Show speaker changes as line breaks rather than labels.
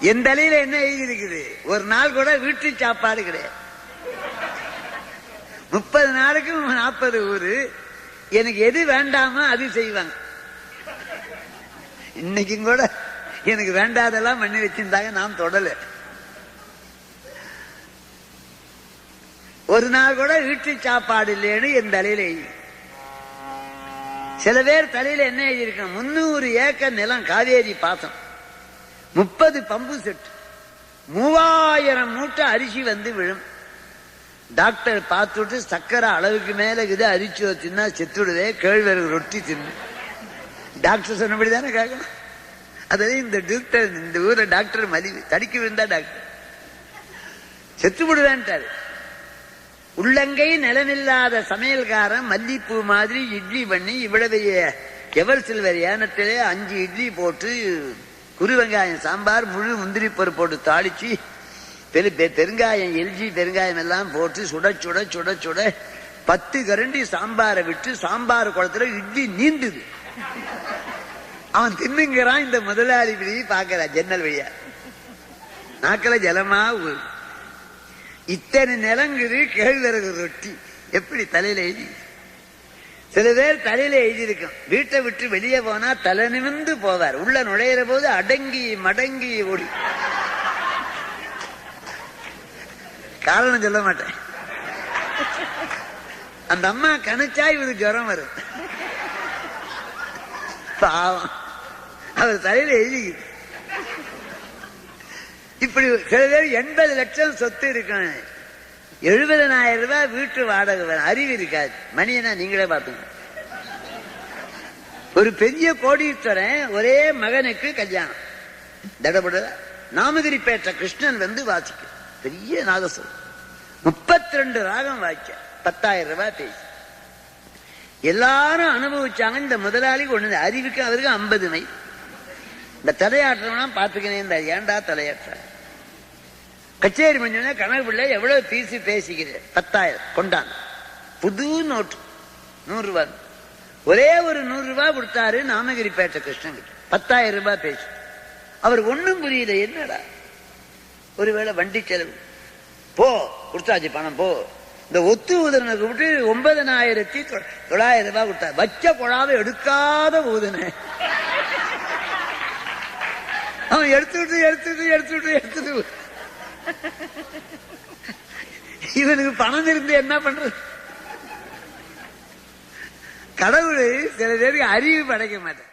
என் தலையில என்ன எழுதி இருக்குது ஒரு நாள் கூட வீட்டு சாப்பாடு கிடையாது. முப்பது நாளுக்கும் நாற்பது ஊரு. எனக்கு எது வேண்டாமோ அது செய்வாங்க. இன்னைக்கும் கூட எனக்கு வேண்டாதெல்லாம் பண்ணி வச்சிருந்தாங்க நான் தொடல. ஒரு நாள் கூட வீட்டு சாப்பாடு இல்லைன்னு என் தலையில எழுதி. சில பேர் தலையில என்ன எழுதியிருக்காங்க முன்னூறு ஏக்கர் நிலம் காவேரி பாசம். முப்பது பம்பு செட். மூவாயிரம் மூட்டை அரிசி வந்து விழும். டாக்டர் பார்த்துட்டு சக்கரை அளவுக்கு மேல இது அரிசி வச்சுன்னா செத்துடுவே கேழ்வரகு ரொட்டி தின்னு. டாக்டர் சொன்னபடி தானே கேட்கணும்? அதாவது இந்த டாக்டர் இந்த ஊர டாக்டர் மலிவு. தடிக்க விழுந்தா டாக்டர். செத்து விடுவேன்ட்டாரு உள்ளங்கை நிலமில்லாத சமையல்காரன் மல்லிப்பூ மாதிரி இட்லி பண்ணி இவ்வளவு எவர் சில்வர் ஏனத்திலே அஞ்சு இட்லி போட்டு குரு வெங்காயம் சாம்பார் முழு முந்திரி பருப்பு போட்டு தாளிச்சு பெரு பெருங்காயம் எல்ஜி பெருங்காயம் எல்லாம் போட்டு சுட சுட சுட சுட பத்து கரண்டி சாம்பாரை விட்டு சாம்பார் குளத்துல இட்லி நீண்டுது அவன் தின்னுங்கிறான் இந்த முதலாளி இப்படி பாக்குறான் ஜன்னல் வழியா. நாக்கில ஜலமா இத்தனை நிலங்குது கேழ்வரகு ரொட்டி. எப்படி தலையில எழுதி? சில பேர் தலையில எழுதியிருக்கும். வீட்டை விட்டு வெளியே போனா தலை நிமிர்ந்து போவார். உள்ள நுழையிற போது அடங்கி மடங்கி ஓடி. காரணம் சொல்ல மாட்டேன். அந்த அம்மா கணிச்சா இவருக்கு ஜுரம் வரும். பாவம். அவர் தலையில எழுதி இப்படி சில பேர் எண்பது லட்சம் சொத்து இருக்கும் எழுபதனாயிரம் ரூபாய் வீட்டு வாடகை வரும். அறிவு இருக்காது. மணியனா நீங்களே பார்த்துங்க. ஒரு பெரிய கோடீஸ்வரன் ஒரே மகனுக்கு கல்யாணம். தடபட நாமகிரிப்பேட்டை கிருஷ்ணன் வந்து வாசிக்க. பெரிய நாதஸ்வரம் முப்பத்தி ரெண்டு ராகம் வாய்ச்ச பத்தாயிரம் ரூபாய் பேசி. எல்லாரும் அனுபவிச்சாங்க. இந்த முதலாளி ஒண்ணு அறிவுக்கு அவருக்கு ஐம்பது மை. இந்த தலையாட்டுறவனா பாத்துக்கனே இந்த ஏன்டா தலையாட்டுற? கச்சேரி மஞ்சள் கணக்கு பிள்ளை எவ்வளவு பீசு பேசிக்கிற பத்தாயிரம் கொண்டான் புது நோட்டு நூறு ரூபாய் ஒரே ஒரு நூறு ரூபாய் கொடுத்தாரு நாமகிரிப்பேட்டை கிருஷ்ணன் பத்தாயிரம் ரூபாய் பேசி அவர் ஒண்ணும் புரியல என்னடா? ஒருவேளை வண்டி செலவு. போ கொடுத்தாச்சு பணம் போ. இந்த ஒத்து ஊதனை விட்டு ஒன்பதனாயிரத்தி தொ- தொள்ளாயிரம் ரூபாய் கொடுத்தாரு வச்ச குழாவை எடுக்காத ஊதனை. அவன் எடுத்துட்டு எடுத்துட்டு எடுத்துட்டு எடுத்துட்டு. இவனுக்கு பணம் இருந்து என்ன பண்றது? கடவுள் சில பேருக்கு அறிவு படைக்க மாட்டேன்